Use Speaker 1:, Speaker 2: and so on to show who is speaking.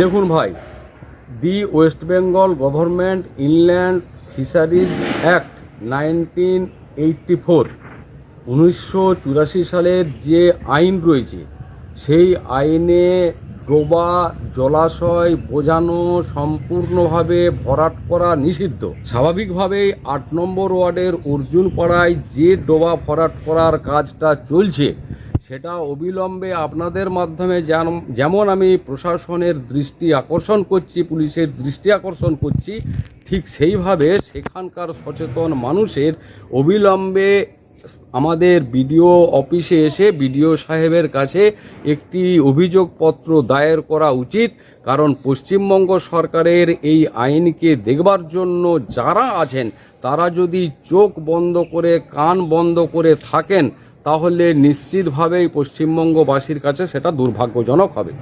Speaker 1: দেখুন ভাই, the West Bengal government inland fisheries act nineteen eighty four, উনিশশো চুরাশি সালের যে আইন রয়েছে, সেই আইনে ডোবা জলাশয় বোঝানো সম্পূর্ণভাবে ভরাট করা নিষিদ্ধ। স্বাভাবিকভাবেই আট নম্বর ওয়ার্ডের অর্জুন পাড়ায় যে ডোবা ভরাট করার কাজটা চলছে সেটা অবিলম্বে আপনাদের মাধ্যমে যেমন আমি প্রশাসনের দৃষ্টি আকর্ষণ করছি, পুলিশের দৃষ্টি আকর্ষণ করছি, ঠিক সেইভাবে সেখানকার সচেতন মানুষের অবিলম্বে আমাদের বিডিও অফিসে এসে বিডিও সাহেবের কাছে একটি অভিযোগপত্র দায়ের করা উচিত। কারণ পশ্চিমবঙ্গ সরকারের এই আইনকে দেখবার জন্য যারা আছেন, তারা যদি চোখ বন্ধ করে, কান বন্ধ করে থাকেন তাহলে নিশ্চিতভাবেই পশ্চিমবঙ্গবাসীর কাছে সেটা দুর্ভাগ্যজনক হবে।